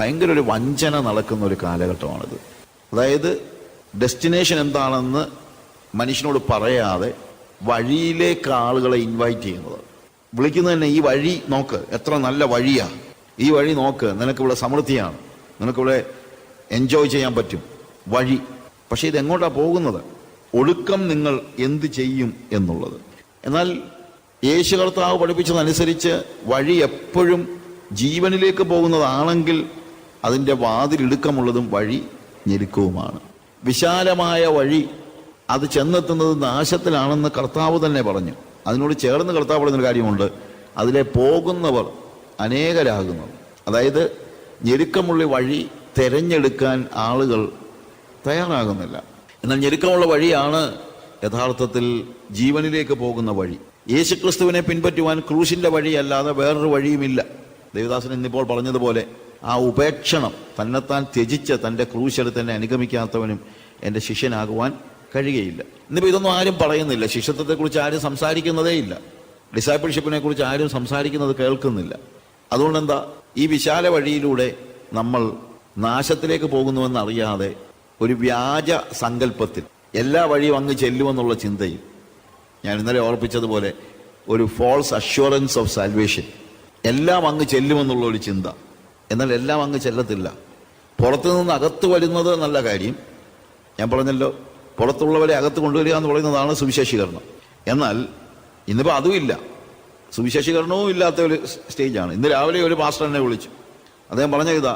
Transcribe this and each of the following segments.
ഭയങ്കര ഒരു വഞ്ചന നടക്കുന്ന ഒരു കാലഘട്ടമാണിത്. അതായത് ഡെസ്റ്റിനേഷൻ എന്താണെന്ന് മനുഷ്യനോട് പറയാതെ വഴിയിലേക്ക് ആളുകളെ ഇൻവൈറ്റ് ചെയ്യുന്നത് വിളിക്കുന്നത് തന്നെ ഈ വഴി നോക്ക് എത്ര നല്ല വഴിയാ. ഈ വഴി നോക്ക് നിനക്കിവിടെ സമൃദ്ധിയാണ്. നിനക്കിവിടെ എൻജോയ് ചെയ്യാൻ പറ്റും. വഴി. പക്ഷെ ഇത് എങ്ങോട്ടാ പോകുന്നത്? ഒടുക്കം നിങ്ങൾ എന്ത് ചെയ്യും എന്നുള്ളത്. എന്നാൽ യേശു കർത്താവ് പഠിപ്പിച്ചതനുസരിച്ച് വഴി എപ്പോഴും ജീവനിലേക്ക് പോകുന്നതാണെങ്കിൽ അതിന്റെ വാതിലിടുക്കമുള്ളതും വഴി ഞെരുക്കവുമാണ്. വിശാലമായ വഴി അത് ചെന്നെത്തുന്നത് നാശത്തിലാണെന്ന് കർത്താവ് തന്നെ പറഞ്ഞു. അതിനോട് ചേർന്ന് കർത്താവ് പറയുന്നൊരു കാര്യമുണ്ട്. അതിലെ പോകുന്നവർ അനേകരാകുന്നു. അതായത് ഞെരുക്കമുള്ള വഴി തിരഞ്ഞെടുക്കാൻ ആളുകൾ തയ്യാറാകുന്നില്ല. എന്നാൽ ഞെരുക്കമുള്ള വഴിയാണ് യഥാർത്ഥത്തിൽ ജീവനിലേക്ക് പോകുന്ന വഴി. യേശുക്രിസ്തുവിനെ പിൻപറ്റുവാൻ ക്രൂശിന്റെ വഴിയല്ലാതെ വേറൊരു വഴിയുമില്ല. ദേവദാസൻ ഇന്നിപ്പോൾ പറഞ്ഞതുപോലെ ആ ഉപേക്ഷണം തന്നെത്താൻ ത്യജിച്ച് തന്റെ ക്രൂശെടുത്ത് തന്നെ അനുഗമിക്കാത്തവനും എന്റെ ശിഷ്യനാകുവാൻ കഴിയുകയില്ല. ഇന്നിപ്പോൾ ഇതൊന്നും ആരും പറയുന്നില്ല. ശിഷ്യത്വത്തെക്കുറിച്ച് ആരും സംസാരിക്കുന്നതേ ഇല്ല. ഡിസൈപ്പിൾഷിപ്പിനെ കുറിച്ച് ആരും സംസാരിക്കുന്നത് കേൾക്കുന്നില്ല. അതുകൊണ്ട് എന്താ ഈ വിശാല വഴിയിലൂടെ നമ്മൾ നാശത്തിലേക്ക് പോകുന്നുവെന്ന് അറിയാതെ ഒരു വ്യാജ സങ്കല്പത്തിൽ എല്ലാ വഴിയും അങ്ങ് ചെല്ലുമെന്നുള്ള ചിന്തയും ഞാൻ ഇന്നലെ ഓർപ്പിച്ചതുപോലെ ഒരു ഫോൾസ് അഷ്വറൻസ് ഓഫ് സാൽവേഷൻ എല്ലാം അങ്ങ് ചെല്ലുമെന്നുള്ള ഒരു ചിന്ത. എന്നാൽ എല്ലാം അങ്ങ് ചെല്ലത്തില്ല. പുറത്തു നിന്ന് അകത്ത് വരുന്നത് നല്ല കാര്യം. ഞാൻ പറഞ്ഞല്ലോ പുറത്തുള്ളവരെ അകത്ത് കൊണ്ടുവരിക എന്ന് പറയുന്നതാണ് സുവിശേഷീകരണം. എന്നാൽ ഇന്നിപ്പോൾ അതുമില്ല സുവിശേഷീകരണവും ഇല്ലാത്ത ഒരു സ്റ്റേജാണ്. ഇന്ന് രാവിലെ ഒരു പാസ്റ്റർ എന്നെ വിളിച്ചു. അദ്ദേഹം പറഞ്ഞ ഇതാ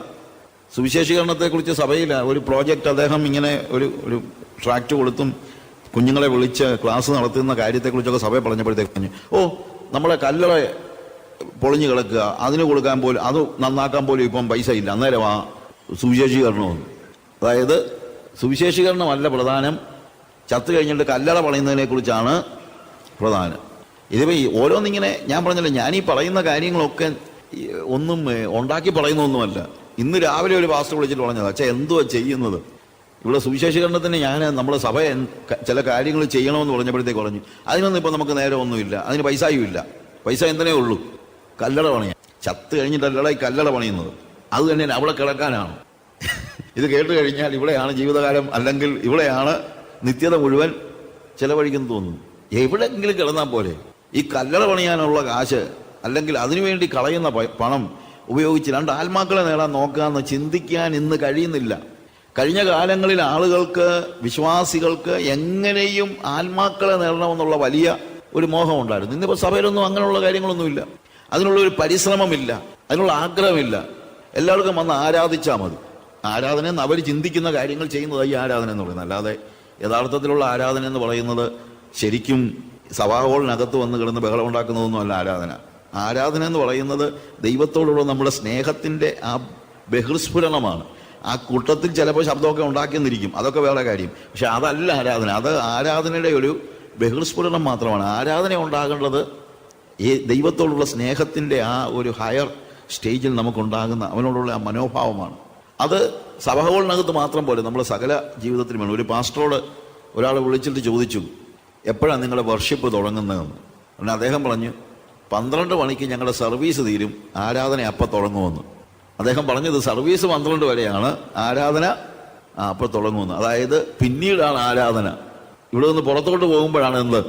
സുവിശേഷീകരണത്തെക്കുറിച്ച് സഭയിൽ ഒരു പ്രോജക്റ്റ് അദ്ദേഹം ഇങ്ങനെ ഒരു ഒരു ട്രാക്ട് കൊടുത്തും കുഞ്ഞുങ്ങളെ വിളിച്ച് ക്ലാസ് നടത്തുന്ന കാര്യത്തെക്കുറിച്ചൊക്കെ സഭയെ പറഞ്ഞപ്പോഴത്തേക്ക് പറഞ്ഞു ഓ നമ്മളെ കല്ലറ പൊളിഞ്ഞു കിടക്കുക അതിന് കൊടുക്കാൻ പോലും അത് നന്നാക്കാൻ പോലും ഇപ്പം പൈസ ഇല്ല. അന്നേരം ആ സുവിശേഷീകരണം അതായത് സുവിശേഷീകരണമല്ല പ്രധാനം. ചത്തു കഴിഞ്ഞിട്ട് കല്ലറ പണിയുന്നതിനെ കുറിച്ചാണ് പ്രധാനം. ഇതിപ്പോ ഈ ഓരോന്നിങ്ങനെ ഞാൻ പറഞ്ഞല്ലോ ഞാൻ ഈ പറയുന്ന കാര്യങ്ങളൊക്കെ ഒന്നും ഉണ്ടാക്കി പറയുന്നൊന്നുമല്ല. ഇന്ന് രാവിലെ ഒരു പാസ്റ്റർ വിളിച്ചിട്ട് പറഞ്ഞത് അച്ഛാ എന്തുവാ ചെയ്യുന്നത്? ഇവിടെ സുവിശേഷീകരണത്തിന് ഞാൻ നമ്മുടെ സഭ ചില കാര്യങ്ങൾ ചെയ്യണമെന്ന് പറഞ്ഞപ്പോഴത്തേക്ക് പറഞ്ഞു. അതിനൊന്നും ഇപ്പൊ നമുക്ക് നേരെ ഒന്നുമില്ല. അതിന് പൈസയും ഇല്ല. പൈസ എന്തിനേ ഉള്ളൂ. കല്ലട പണിയാ ചത്ത് കഴിഞ്ഞിട്ടല്ലട ഈ കല്ലട പണിയുന്നത് അത് തന്നെ അവിടെ കിടക്കാനാണ്. ഇത് കേട്ട് കഴിഞ്ഞാൽ ഇവിടെയാണ് ജീവിതകാലം അല്ലെങ്കിൽ ഇവിടെയാണ് നിത്യത മുഴുവൻ ചെലവഴിക്കുന്നു തോന്നുന്നു. എവിടെയെങ്കിലും കിടന്നാൽ പോലെ ഈ കല്ലട പണിയാനുള്ള കാശ് അല്ലെങ്കിൽ അതിനുവേണ്ടി കളയുന്ന പണം ഉപയോഗിച്ച് രണ്ട് ആത്മാക്കളെ നേടാൻ നോക്കാമെന്ന് ചിന്തിക്കാൻ ഇന്ന് കഴിയുന്നില്ല. കഴിഞ്ഞ കാലങ്ങളിൽ ആളുകൾക്ക് വിശ്വാസികൾക്ക് എങ്ങനെയും ആത്മാക്കളെ നേടണമെന്നുള്ള വലിയ ഒരു മോഹമുണ്ടായിരുന്നു. ഇന്നിപ്പോൾ സഭയിലൊന്നും അങ്ങനെയുള്ള കാര്യങ്ങളൊന്നുമില്ല. അതിനുള്ള ഒരു പരിശ്രമമില്ല അതിനുള്ള ആഗ്രഹമില്ല. എല്ലാവർക്കും വന്ന് ആരാധിച്ചാൽ മതി. ആരാധന എന്ന് അവർ ചിന്തിക്കുന്ന കാര്യങ്ങൾ ചെയ്യുന്നതായി ആരാധന എന്ന് പറയുന്നത്. അല്ലാതെ യഥാർത്ഥത്തിലുള്ള ആരാധന എന്ന് പറയുന്നത് ശരിക്കും സഭാഹോളിനകത്ത് വന്ന് കിടന്ന് ബഹളം ഉണ്ടാക്കുന്നതൊന്നുമല്ല ആരാധന. ആരാധന എന്ന് പറയുന്നത് ദൈവത്തോടുള്ള നമ്മുടെ സ്നേഹത്തിന്റെ ആ ബഹിർസ്ഫുരണമാണ്. ആ കൂട്ടത്തിൽ ചിലപ്പോൾ ശബ്ദമൊക്കെ ഉണ്ടാക്കിയെന്നിരിക്കും. അതൊക്കെ വേറെ കാര്യം. പക്ഷെ അതല്ല ആരാധന. അത് ആരാധനയുടെ ഒരു ബഹിർസ്ഫുരണം മാത്രമാണ്. ആരാധന ഉണ്ടാകേണ്ടത് ഈ ദൈവത്തോടുള്ള സ്നേഹത്തിന്റെ ആ ഒരു ഹയർ സ്റ്റേജിൽ നമുക്കുണ്ടാകുന്ന അവനോടുള്ള ആ മനോഭാവമാണ്. അത് സഭകളിനകത്ത് മാത്രം പോലെ നമ്മൾ സകല ജീവിതത്തിലും വേണം ഒരു പാസ്റ്ററോട് ഒരാൾ വിളിച്ചിട്ട് ചോദിച്ചു എപ്പോഴാണ് നിങ്ങളുടെ വർഷിപ്പ് തുടങ്ങുന്നതെന്ന്? പിന്നെ അദ്ദേഹം പറഞ്ഞു പന്ത്രണ്ട് മണിക്ക് ഞങ്ങളുടെ സർവീസ് തീരും. ആരാധന അപ്പം തുടങ്ങുമെന്ന്. അദ്ദേഹം പറഞ്ഞത് സർവീസ് പന്ത്രണ്ട് വരെയാണ്. ആരാധന അപ്പം തുടങ്ങുമെന്ന്. അതായത് പിന്നീടാണ് ആരാധന. ഇവിടെ നിന്ന് പുറത്തോട്ട് പോകുമ്പോഴാണ് എന്ത്?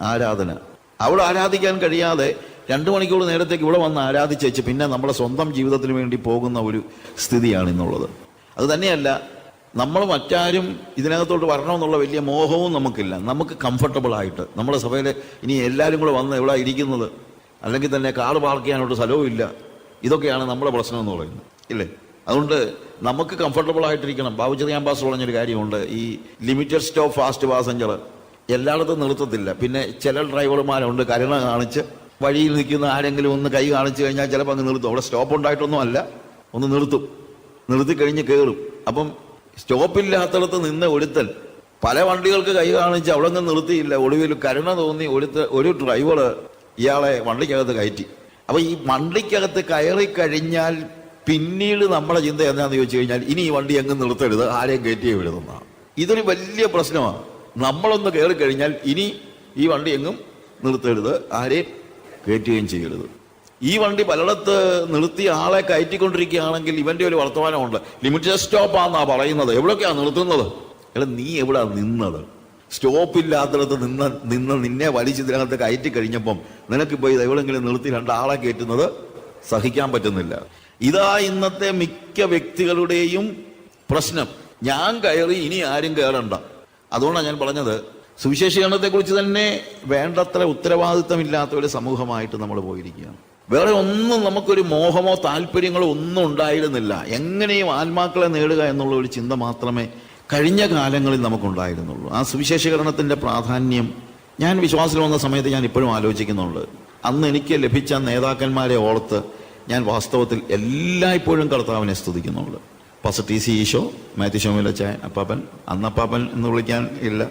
ആരാധന. അവിടെ ആരാധിക്കാൻ കഴിയാതെ രണ്ടു മണിക്കൂർ നേരത്തേക്ക് ഇവിടെ വന്ന് ആരാധിച്ചേച്ച് പിന്നെ നമ്മളെ സ്വന്തം ജീവിതത്തിന് വേണ്ടി പോകുന്ന ഒരു സ്ഥിതിയാണ് ഇന്നുള്ളത് അത് തന്നെയല്ല നമ്മൾ മറ്റാരും ഇതിനകത്തോട്ട് വരണമെന്നുള്ള വലിയ മോഹവും നമുക്കില്ല. നമുക്ക് കംഫർട്ടബിൾ ആയിട്ട് നമ്മുടെ സഭയിൽ ഇനി എല്ലാവരും കൂടെ വന്ന് ഇവിടെ ഇരിക്കുന്നത്? അല്ലെങ്കിൽ തന്നെ കാർ പാർക്ക് ചെയ്യാനോട്ട് സ്ഥലവും ഇല്ല. ഇതൊക്കെയാണ് നമ്മുടെ പ്രശ്നം എന്ന് പറയുന്നത്. ഇല്ലേ? അതുകൊണ്ട് നമുക്ക് കംഫർട്ടബിൾ ആയിട്ടിരിക്കണം ബാബുചെറിയ പാസ് പറഞ്ഞൊരു കാര്യമുണ്ട്. ഈ ലിമിറ്റഡ് സ്റ്റോപ്പ് ഫാസ്റ്റ് പാസഞ്ചർ എല്ലായിടത്തും നിർത്തത്തില്ല. പിന്നെ ചില ഡ്രൈവർമാരുണ്ട് കരുണ കാണിച്ച് വഴിയിൽ നിൽക്കുന്ന ആരെങ്കിലും ഒന്ന് കൈ കാണിച്ചു കഴിഞ്ഞാൽ ചിലപ്പോൾ അങ്ങ് നിർത്തും. അവിടെ സ്റ്റോപ്പ് ഉണ്ടായിട്ടൊന്നും അല്ല. ഒന്ന് നിർത്തും. നിർത്തി കഴിഞ്ഞ് കയറും അപ്പം സ്റ്റോപ്പില്ലാത്തടത്ത് നിന്ന് ഒരുത്തൻ പല വണ്ടികൾക്ക് കൈ കാണിച്ച് അവിടെ നിന്ന് നിർത്തിയില്ല. ഒടുവിൽ കരുണ തോന്നി ഒരുത്ത ഒരു ഡ്രൈവർ ഇയാളെ വണ്ടിക്കകത്ത് കയറ്റി. അപ്പം ഈ വണ്ടിക്കകത്ത് കയറി കഴിഞ്ഞാൽ പിന്നീട് നമ്മുടെ ചിന്ത എന്താണെന്ന് ചോദിച്ചു കഴിഞ്ഞാൽ ഇനി ഈ വണ്ടി അങ്ങ് നിർത്തരുത്. ആരെയും കയറ്റിയേ വിടുന്നതാണ് ഇതൊരു വലിയ പ്രശ്നമാണ്. നമ്മളൊന്ന് കയറി കഴിഞ്ഞാൽ ഇനി ഈ വണ്ടി എങ്ങും നിർത്തരുത്. ആരെയും കയറ്റുകയും ചെയ്യരുത്. ഈ വണ്ടി പലയിടത്ത് നിർത്തി ആളെ കയറ്റിക്കൊണ്ടിരിക്കുകയാണെങ്കിൽ ഇവന്റെ ഒരു വർത്തമാനമുണ്ട്. ലിമിറ്റഡ് സ്റ്റോപ്പാന്നാ പറയുന്നത്. എവിടെയൊക്കെയാണ് നിർത്തുന്നത്? എടാ നീ എവിടാ നിന്നത്? സ്റ്റോപ്പ് ഇല്ലാത്തടത്ത് നിന്ന് നിന്ന് നിന്നെ വലിച്ചു ഇതിനകത്ത് കയറ്റി കഴിഞ്ഞപ്പം നിനക്കിപ്പോ ഇത് എവിടെങ്കിലും നിർത്തി രണ്ടാളെ കയറ്റുന്നത് സഹിക്കാൻ പറ്റുന്നില്ല. ഇതാ ഇന്നത്തെ മിക്ക വ്യക്തികളുടെയും പ്രശ്നം. ഞാൻ കയറി ഇനി ആരും കയറണ്ട അതുകൊണ്ടാണ് ഞാൻ പറഞ്ഞത് സുവിശേഷീകരണത്തെക്കുറിച്ച് തന്നെ വേണ്ടത്ര ഉത്തരവാദിത്തമില്ലാത്ത ഒരു സമൂഹമായിട്ട് നമ്മൾ പോയിരിക്കുകയാണ്. വേറെ ഒന്നും നമുക്കൊരു മോഹമോ താല്പര്യങ്ങളോ ഒന്നും ഉണ്ടായിരുന്നില്ല. എങ്ങനെയും ആത്മാക്കളെ നേടുക എന്നുള്ള ഒരു ചിന്ത മാത്രമേ കഴിഞ്ഞ കാലങ്ങളിൽ നമുക്കുണ്ടായിരുന്നുള്ളൂ. ആ സുവിശേഷീകരണത്തിന്റെ പ്രാധാന്യം ഞാൻ വിശ്വാസത്തിൽ വന്ന സമയത്ത് ഞാൻ ഇപ്പോഴും ആലോചിക്കുന്നുണ്ട്. അന്ന് എനിക്ക് ലഭിച്ച നേതാക്കന്മാരെ ഓർത്ത് ഞാൻ വാസ്തവത്തിൽ എല്ലായ്പ്പോഴും കർത്താവിനെ സ്തുതിക്കുന്നുണ്ട്. പസ ടി സി ഈശോ മാത്യു ശോമിലച്ചായ അപ്പാപ്പൻ. അന്ന് അപ്പാപ്പൻ എന്ന് വിളിക്കാൻ ഇല്ല.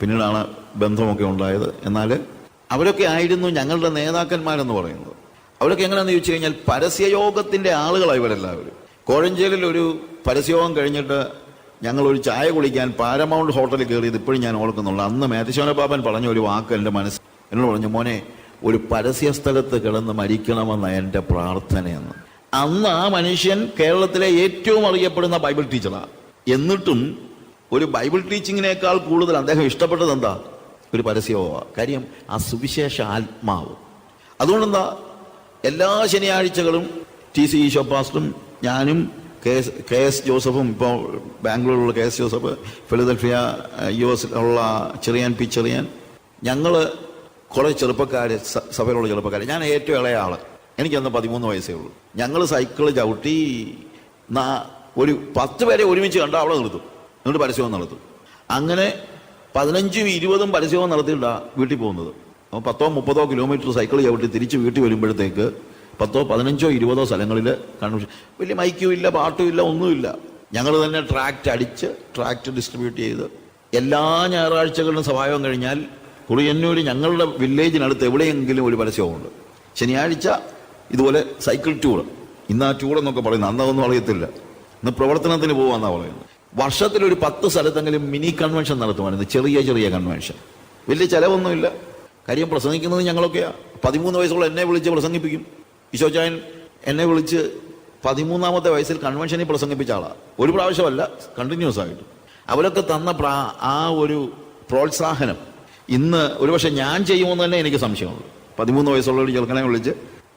പിന്നീടാണ് ബന്ധമൊക്കെ ഉണ്ടായത്. എന്നാൽ അവരൊക്കെ ആയിരുന്നു ഞങ്ങളുടെ നേതാക്കന്മാരെന്ന് പറയുന്നത്. അവരൊക്കെ എങ്ങനെയാണെന്ന് ചോദിച്ചു കഴിഞ്ഞാൽ പരസ്യയോഗത്തിന്റെ ആളുകളാണ് ഇവരെല്ലാവരും. കോഴഞ്ചേലിൽ ഒരു പരസ്യയോഗം കഴിഞ്ഞിട്ട് ഞങ്ങൾ ഒരു ചായ കുടിക്കാൻ പാരമൗണ്ട് ഹോട്ടലിൽ കയറിയത് ഇപ്പോഴും ഞാൻ ഓർക്കുന്നുള്ളൂ അന്ന് മാത്യശോന പാപ്പൻ പറഞ്ഞ ഒരു വാക്ക് എന്റെ മനസ്സ് എന്നോട് പറഞ്ഞു മോനെ ഒരു പരസ്യ സ്ഥലത്ത് കിടന്ന് മരിക്കണമെന്ന എന്റെ പ്രാർത്ഥനയെന്ന്. അന്ന് ആ മനുഷ്യൻ കേരളത്തിലെ ഏറ്റവും അറിയപ്പെടുന്ന ബൈബിൾ ടീച്ചറാണ് എന്നിട്ടും ഒരു ബൈബിൾ ടീച്ചിങ്ങിനേക്കാൾ കൂടുതൽ അദ്ദേഹം ഇഷ്ടപ്പെട്ടത് എന്താ? ഒരു പരസ്യമാണ് കാര്യം ആ സുവിശേഷ ആത്മാവ്. അതുകൊണ്ടെന്താ? എല്ലാ ശനിയാഴ്ചകളും ടി സി ഈശോ പാസ്റ്ററും ഞാനും കെ എസ് കെ എസ് ജോസഫും ഇപ്പോൾ ബാംഗ്ലൂരിലുള്ള K S Joseph Philadelphia U എസിലുള്ള Cherian P Cherian ഞങ്ങൾ കുറേ ചെറുപ്പക്കാർ സഭയിലുള്ള ചെറുപ്പക്കാർ ഞാൻ ഏറ്റവും ഇളയ ആൾ. എനിക്കന്ന് പതിമൂന്ന് വയസ്സേ ഉള്ളൂ. ഞങ്ങൾ സൈക്കിൾ ചവിട്ടി നാ- ഒരു പത്ത് പേരെ ഒരുമിച്ച് കണ്ട അവിടെ നിർത്തും. എന്നിട്ട് പരസ്യവും നടത്തും. അങ്ങനെ പതിനഞ്ചും ഇരുപതും പരസ്യവും നടത്തിയിട്ടാണ് വീട്ടിൽ പോകുന്നത്. അപ്പോൾ പത്തോ മുപ്പതോ കിലോമീറ്റർ സൈക്കിൾ ചവിട്ടി തിരിച്ച് വീട്ടിൽ വരുമ്പോഴത്തേക്ക് പത്തോ പതിനഞ്ചോ ഇരുപതോ സ്ഥലങ്ങളിൽ കൺവെൻഷൻ വലിയ മൈക്കും ഇല്ല പാട്ടും ഇല്ല ഒന്നുമില്ല. ഞങ്ങൾ തന്നെ ട്രാക്റ്റ് അടിച്ച് ട്രാക്റ്റ് ഡിസ്ട്രിബ്യൂട്ട് ചെയ്ത് എല്ലാ ഞായറാഴ്ചകളിലും സഭായോഗം കഴിഞ്ഞാൽ കുറിയന്നൂർ ഞങ്ങളുടെ വില്ലേജിനടുത്ത് എവിടെയെങ്കിലും ഒരു പരസ്യമുണ്ട് ശനിയാഴ്ച ഇതുപോലെ സൈക്കിൾ ടൂർ ഇന്ന് ആ ടൂർ എന്നൊക്കെ പറയുന്നത് അന്നതൊന്നും അറിയത്തില്ല. ഇന്ന് പ്രവർത്തനത്തിന് പോകാന്നാ പറയുന്നത്. വർഷത്തിൽ ഒരു പത്ത് സ്ഥലത്തെങ്കിലും മിനി കൺവെൻഷൻ നടത്തുമായിരുന്നു ചെറിയ ചെറിയ കൺവെൻഷൻ വലിയ ചെലവൊന്നുമില്ല. കാര്യം പ്രസംഗിക്കുന്നത് ഞങ്ങളൊക്കെയാ. പതിമൂന്ന് വയസ്സുള്ള എന്നെ വിളിച്ച് പ്രസംഗിപ്പിക്കും. ഈശോചായൻ എന്നെ വിളിച്ച് പതിമൂന്നാമത്തെ വയസ്സിൽ കൺവെൻഷനിൽ പ്രസംഗിപ്പിച്ച ആളാണ് ഒരു പ്രാവശ്യമല്ല കണ്ടിന്യൂസ് ആയിട്ട്. അവരൊക്കെ തന്ന പ്രാ ആ ഒരു പ്രോത്സാഹനം ഇന്ന് ഒരുപക്ഷെ ഞാൻ ചെയ്യുമെന്ന് തന്നെ എനിക്ക് സംശയമുള്ളൂ. പതിമൂന്ന് വയസ്സുള്ള ഒരു ചെറുക്കനെ വിളിച്ച്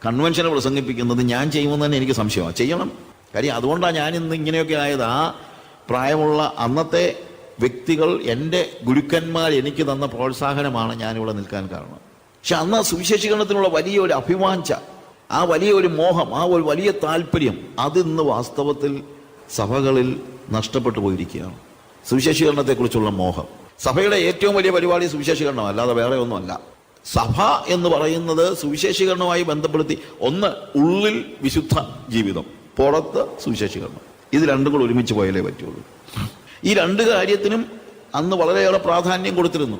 കൺവെൻഷനെ പ്രസംഗിപ്പിക്കുന്നത് ഞാൻ ചെയ്യുമെന്ന് തന്നെ എനിക്ക് സംശയമാണ്. ചെയ്യണം. കാര്യം അതുകൊണ്ടാണ് ഞാൻ ഇന്ന് ഇങ്ങനെയൊക്കെ ആയത്. ആ പ്രായമുള്ള അന്നത്തെ വ്യക്തികൾ എന്റെ ഗുരുക്കന്മാർ എനിക്ക് തന്ന പ്രോത്സാഹനമാണ് ഞാനിവിടെ നിൽക്കാൻ കാരണം. പക്ഷെ അന്ന് സുവിശേഷീകരണത്തിനുള്ള വലിയ ഒരു അഭിവാഞ്ച ആ വലിയ ഒരു മോഹം ആ ഒരു വലിയ താല്പര്യം അതിന്ന് വാസ്തവത്തിൽ സഭകളിൽ നഷ്ടപ്പെട്ടു പോയിരിക്കുകയാണ്. സുവിശേഷീകരണത്തെക്കുറിച്ചുള്ള മോഹം. സഭയുടെ ഏറ്റവും വലിയ പരിപാടി സുവിശേഷീകരണം അല്ലാതെ വേറെ ഒന്നുമല്ല. സഭ എന്ന് പറയുന്നത് സുവിശേഷീകരണവുമായി ബന്ധപ്പെടുത്തി ഒന്ന് ഉള്ളിൽ വിശുദ്ധ ജീവിതം പുറത്ത് സുവിശേഷീകരണം. ഇത് രണ്ടും കൂടെ ഒരുമിച്ച് പോയാലേ പറ്റുള്ളൂ. ഈ രണ്ട് കാര്യത്തിനും അന്ന് വളരെയേറെ പ്രാധാന്യം കൊടുത്തിരുന്നു.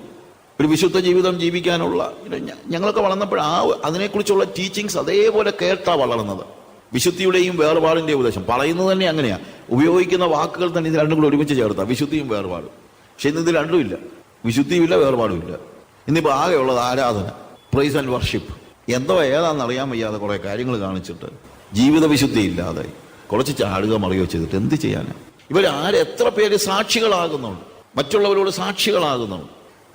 ഒരു വിശുദ്ധ ജീവിതം ജീവിക്കാനുള്ള ഞങ്ങളൊക്കെ വളർന്നപ്പോൾ ആ അതിനെക്കുറിച്ചുള്ള ടീച്ചിങ്സ് അതേപോലെ കേട്ടാ വളർന്നത്. വിശുദ്ധിയുടെയും വേർപാടിന്റെയും ഉദ്ദേശം പറയുന്നത് തന്നെ അങ്ങനെയാണ് ഉപയോഗിക്കുന്ന വാക്കുകൾ തന്നെ ഇത് രണ്ടും കൂടെ ഒരുമിച്ച് ചേർത്താ. വിശുദ്ധിയും വേർപാടും. പക്ഷെ ഇന്ന് ഇത് രണ്ടും ഇല്ല. വിശുദ്ധിയുമില്ല വേർപാടും ഇല്ല ഇന്നിപ്പോൾ ആകെയുള്ളത് ആരാധന പ്രൈസ് ആൻഡ് വർഷിപ്പ് എന്തോ ഏതാണെന്ന് അറിയാൻ വയ്യാതെ കുറേ കാര്യങ്ങൾ കാണിച്ചിട്ട് ജീവിത വിശുദ്ധി ഇല്ലാതെ കുറച്ച് ചാടുക മറിയോ ചെയ്തിട്ട് എന്ത് ചെയ്യാനാണ് ഇവർ ആര് എത്ര പേര് സാക്ഷികളാകുന്നുണ്ട്? മറ്റുള്ളവരോട് സാക്ഷികളാകുന്നുണ്ട്.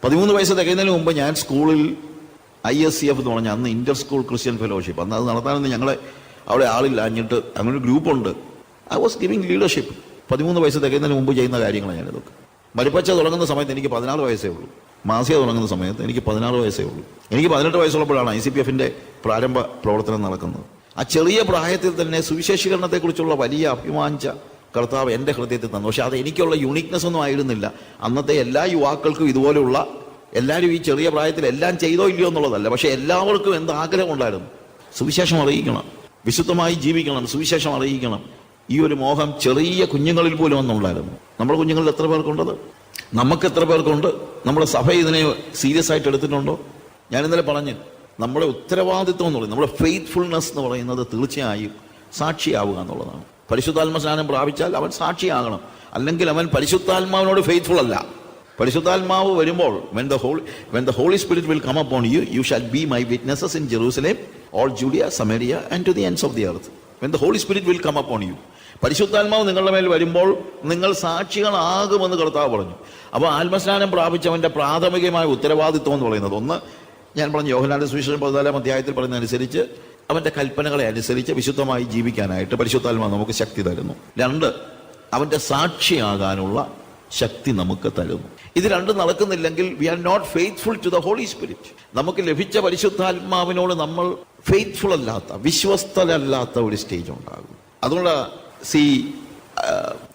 പതിമൂന്ന് വയസ്സ് തികയുന്നതിന് മുമ്പ് ഞാൻ സ്കൂളിൽ ഐ എസ് സി എഫ് എന്ന് പറഞ്ഞ അന്ന് ഇന്റർ സ്കൂൾ ക്രിസ്ത്യൻ ഫെലോഷിപ്പ് അന്ന് അത് നടത്താനൊന്നും ഞങ്ങളെ അവിടെ ആളില്ല അഞ്ഞിട്ട് അങ്ങനെ ഒരു ഗ്രൂപ്പുണ്ട്. ഐ വാസ് ഗിവിങ് ലീഡർഷിപ്പ് പതിമൂന്ന് വയസ്സ് തികയുന്നതിന് മുമ്പ് ചെയ്യുന്ന കാര്യങ്ങളാണ് ഞാനിതൊക്കെ. മരുപ്പച്ച തുടങ്ങുന്ന സമയത്ത് എനിക്ക് പതിനാറ് വയസ്സേ ഉള്ളൂ. മാസിക തുടങ്ങുന്ന സമയത്ത് എനിക്ക് പതിനാറ് വയസ്സേ ഉള്ളൂ. എനിക്ക് പതിനെട്ട് വയസ്സുള്ളപ്പോഴാണ് ഐ സി പി എഫിന്റെ പ്രാരംഭ പ്രവർത്തനം നടക്കുന്നത്. ആ ചെറിയ പ്രായത്തിൽ തന്നെ സുവിശേഷീകരണത്തെക്കുറിച്ചുള്ള വലിയ അഭിമാനിച്ച കർത്താവ് എന്റെ ഹൃദയത്തിൽ തന്നു. പക്ഷെ അത് എനിക്കുള്ള യുണീക്നെസ് ഒന്നും ആയിരുന്നില്ല. അന്നത്തെ എല്ലാ യുവാക്കൾക്കും ഇതുപോലെയുള്ള എല്ലാവരും ഈ ചെറിയ പ്രായത്തിൽ എല്ലാം ചെയ്തോ ഇല്ലയോ എന്നുള്ളതല്ല. പക്ഷെ എല്ലാവർക്കും എന്ത് ആഗ്രഹം ഉണ്ടായിരുന്നു? സുവിശേഷം അറിയിക്കണം. വിശുദ്ധമായി ജീവിക്കണം. സുവിശേഷം അറിയിക്കണം. ഈ ഒരു മോഹം ചെറിയ കുഞ്ഞുങ്ങളിൽ പോലും ഒന്നുണ്ടായിരുന്നു നമ്മുടെ കുഞ്ഞുങ്ങളിൽ എത്ര പേർക്കുണ്ടത്? നമുക്ക് എത്ര പേർക്കുണ്ട്? നമ്മുടെ സഭ ഇതിനെ സീരിയസ് ആയിട്ട് എടുത്തിട്ടുണ്ടോ? ഞാൻ ഇന്നലെ പറഞ്ഞു നമ്മുടെ ഉത്തരവാദിത്വം എന്ന് പറയുന്നത് നമ്മുടെ ഫെയ്ത്ത്ഫുൾനെസ് എന്ന് പറയുന്നത് തീർച്ചയായും സാക്ഷിയാവുക എന്നുള്ളതാണ്. പരിശുദ്ധാത്മ സ്നാനം പ്രാപിച്ചാൽ അവൻ സാക്ഷിയാകണം. അല്ലെങ്കിൽ അവൻ പരിശുദ്ധാത്മാവിനോട് ഫെയ്ത്ത്ഫുൾ അല്ല. പരിശുദ്ധാത്മാവ് വരുമ്പോൾ when the holy when the holy spirit will come upon you you shall be my witnesses in Jerusalem all Judea Samaria and to the ends of the earth when the holy spirit will come upon you പരിശുദ്ധാത്മാവ് നിങ്ങളുടെ മേൽ വരുമ്പോൾ നിങ്ങൾ സാക്ഷികളാകുമെന്ന് കർത്താവ് പറഞ്ഞു. അപ്പോൾ ആത്മസ്നാനം പ്രാപിച്ചവന്റെ പ്രാഥമികമായ ഉത്തരവാദിത്വം എന്ന് പറയുന്നത് ഒന്ന് ഞാൻ പറഞ്ഞ യോഹനാന്റെ സുവിശേഷം പതിനാലാം അധ്യായത്തിൽ പറയുന്നതനുസരിച്ച് അവന്റെ കൽപ്പനകളെ അനുസരിച്ച് വിശുദ്ധമായി ജീവിക്കാനായിട്ട് പരിശുദ്ധാത്മാവ് നമുക്ക് ശക്തി തരുന്നു. രണ്ട് അവന്റെ സാക്ഷിയാകാനുള്ള ശക്തി നമുക്ക് തരുന്നു. ഇത് രണ്ടും നടക്കുന്നില്ലെങ്കിൽ we are not faithful to the holy spirit നമുക്ക് ലഭിച്ച പരിശുദ്ധാത്മാവിനോട് നമ്മൾ ഫെയ്ത്ത്ഫുൾ അല്ലാത്ത വിശ്വസ്തരല്ലാത്ത ഒരു സ്റ്റേജ് ഉണ്ടാകും. അതുകൊണ്ട് സി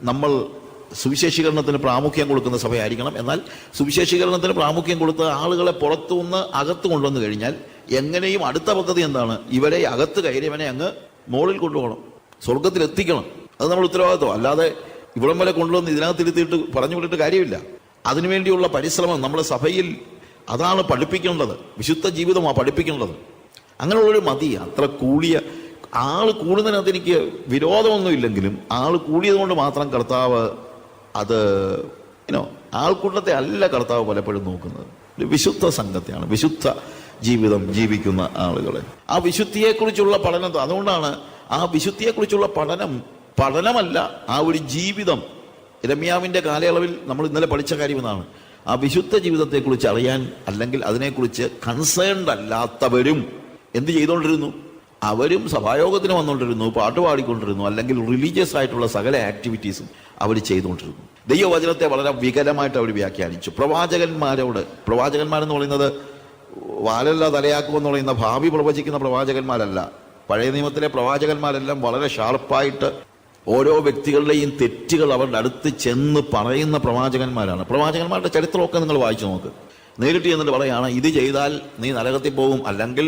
നമ്മൾ സുവിശേഷീകരണത്തിന് പ്രാമുഖ്യം കൊടുക്കുന്ന സഭയായിരിക്കണം. എന്നാൽ സുവിശേഷീകരണത്തിന് പ്രാമുഖ്യം കൊടുത്ത് ആളുകളെ പുറത്തുനിന്ന് അകത്ത് കൊണ്ടുവന്നു കഴിഞ്ഞാൽ എങ്ങനെയും അടുത്ത പദ്ധതി എന്താണ്? ഇവരെ അകത്ത് കയറിയവനെ അങ്ങ് മുകളിൽ കൊണ്ടുപോകണം. സ്വർഗത്തിൽ എത്തിക്കണം. അത് നമ്മൾ ഉത്തരവാദിത്വം. അല്ലാതെ ഇവിടം വരെ കൊണ്ടുവന്ന് ഇതിനകത്ത് ഇരുത്തിയിട്ട് പറഞ്ഞു വിട്ടിട്ട് കാര്യമില്ല. അതിനുവേണ്ടിയുള്ള പരിശ്രമം നമ്മുടെ സഭയിൽ അതാണ് പഠിപ്പിക്കേണ്ടത്. വിശുദ്ധ ജീവിതമാണ് പഠിപ്പിക്കേണ്ടത്. അങ്ങനെയുള്ളൊരു മതി. അത്ര കൂടിയ ആൾ കൂടുന്നതിനകത്ത് എനിക്ക് വിരോധമൊന്നുമില്ലെങ്കിലും ആൾ കൂടിയത് കൊണ്ട് മാത്രം കർത്താവ് അത് ഇനോ ആൾക്കൂട്ടത്തെ അല്ല കർത്താവ് പലപ്പോഴും നോക്കുന്നത്. ഒരു വിശുദ്ധ സംഘത്തെയാണ് വിശുദ്ധ ജീവിതം ജീവിക്കുന്ന ആളുകളെ. ആ വിശുദ്ധിയെക്കുറിച്ചുള്ള പഠനം അതുകൊണ്ടാണ് ആ വിശുദ്ധിയെക്കുറിച്ചുള്ള പഠനം പഠനമല്ല ആ ഒരു ജീവിതം. രമ്യാവിന്റെ കാലയളവിൽ നമ്മൾ ഇന്നലെ പഠിച്ച കാര്യം എന്നാണ് ആ വിശുദ്ധ ജീവിതത്തെക്കുറിച്ച് അറിയാൻ അല്ലെങ്കിൽ അതിനെക്കുറിച്ച് കൺസേൺഡ് അല്ലാത്തവരും എന്ത് ചെയ്തുകൊണ്ടിരുന്നു? അവരും സഭായോഗത്തിന് വന്നുകൊണ്ടിരുന്നു പാട്ട് പാടിക്കൊണ്ടിരുന്നു അല്ലെങ്കിൽ റിലീജിയസ് ആയിട്ടുള്ള സകല ആക്ടിവിറ്റീസും അവർ ചെയ്തുകൊണ്ടിരുന്നു. ദൈവവചനത്തെ വളരെ വികലമായിട്ട് അവർ വ്യാഖ്യാനിച്ചു. പ്രവാചകന്മാരോട് പ്രവാചകന്മാരെന്ന് പറയുന്നത് വാലല്ല തലയാക്കുമെന്ന് പറയുന്ന ഭാവി പ്രവചിക്കുന്ന പ്രവാചകന്മാരല്ല. പഴയ നിയമത്തിലെ പ്രവാചകന്മാരെല്ലാം വളരെ ഷാർപ്പായിട്ട് ഓരോ വ്യക്തികളുടെയും തെറ്റുകൾ അവരുടെ അടുത്ത് ചെന്ന് പറയുന്ന പ്രവാചകന്മാരാണ്. പ്രവാചകന്മാരുടെ ചരിത്രമൊക്കെ നിങ്ങൾ വായിച്ചു നോക്ക്. നേരിട്ട് ചെന്നിട്ട് പറയാണ് ഇത് ചെയ്താൽ നീ നരകത്തിൽ പോകും അല്ലെങ്കിൽ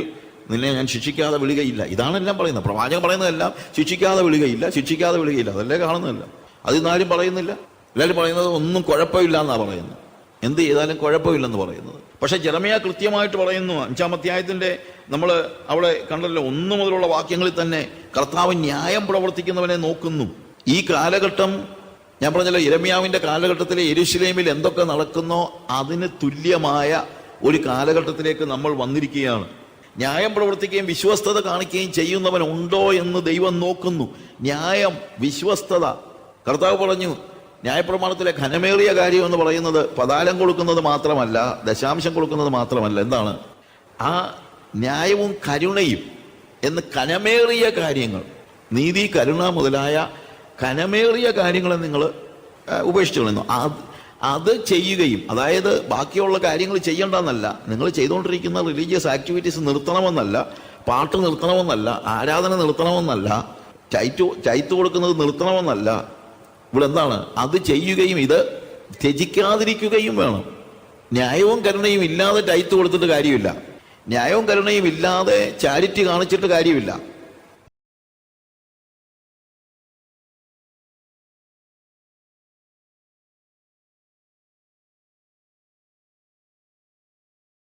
നിന്നെ ഞാൻ ശിക്ഷിക്കാതെ വിളികയില്ല. ഇതാണ് എല്ലാം പറയുന്നത്. പ്രവാചകൻ പറയുന്നതെല്ലാം ശിക്ഷിക്കാതെ വിളികയില്ല ശിക്ഷിക്കാതെ വിളികയില്ല. അതല്ലേ കാണുന്നതല്ല. അതിന്നാരും പറയുന്നില്ല. എല്ലാവരും പറയുന്നത് ഒന്നും കുഴപ്പമില്ല എന്നാണ് പറയുന്നത്. എന്ത് ചെയ്താലും കുഴപ്പമില്ലെന്ന് പറയുന്നത്. പക്ഷേ ജെറമിയ കൃത്യമായിട്ട് പറയുന്നു. അഞ്ചാം അധ്യായത്തിന്റെ നമ്മൾ അവിടെ കണ്ടല്ലോ. ഒന്നു മുതലുള്ള വാക്യങ്ങളിൽ തന്നെ കർത്താവ് ന്യായം പ്രവർത്തിക്കുന്നവനെ നോക്കുന്നു. ഈ കാലഘട്ടം ഞാൻ പറഞ്ഞല്ലോ ഇരമ്യാവിന്റെ കാലഘട്ടത്തിലെ എരുശിലേമിൽ എന്തൊക്കെ നടക്കുന്നോ അതിന് തുല്യമായ ഒരു കാലഘട്ടത്തിലേക്ക് നമ്മൾ വന്നിരിക്കുകയാണ്. ന്യായം പ്രവർത്തിക്കുകയും വിശ്വസ്തത കാണിക്കുകയും ചെയ്യുന്നവൻ ഉണ്ടോ എന്ന് ദൈവം നോക്കുന്നു. ന്യായം വിശ്വസ്തത. കർത്താവ് പറഞ്ഞു ന്യായപ്രമാണത്തിലെ ഘനമേറിയ കാര്യം എന്ന് പറയുന്നത് പതാലം കൊടുക്കുന്നത് മാത്രമല്ല ദശാംശം കൊടുക്കുന്നത് മാത്രമല്ല. എന്താണ്? ആ ന്യായവും കരുണയും എന്ന് കനമേറിയ കാര്യങ്ങൾ. നീതി കരുണ മുതലായ കനമേറിയ കാര്യങ്ങളെ നിങ്ങൾ ഉപേക്ഷിച്ചു കളയുന്നു അത് ചെയ്യുകയും അതായത് ബാക്കിയുള്ള കാര്യങ്ങൾ ചെയ്യേണ്ടെന്നല്ല നിങ്ങൾ ചെയ്തുകൊണ്ടിരിക്കുന്ന റിലീജിയസ് ആക്ടിവിറ്റീസ് നിർത്തണമെന്നല്ല പാട്ട് നിർത്തണമെന്നല്ല ആരാധന നിർത്തണമെന്നല്ല ചൈറ്റ് ചൈത്ത് കൊടുക്കുന്നത് നിർത്തണമെന്നല്ല. ഇവിടെ എന്താണ് അത് ചെയ്യുകയും ഇത് ത്യജിക്കാതിരിക്കുകയും വേണം. ന്യായവും കരുണയും ഇല്ലാതെ ടൈത്ത് കൊടുത്തിട്ട് കാര്യമില്ല. ന്യായവും കരുണയും ഇല്ലാതെ ചാരിറ്റി കാണിച്ചിട്ട് കാര്യമില്ല.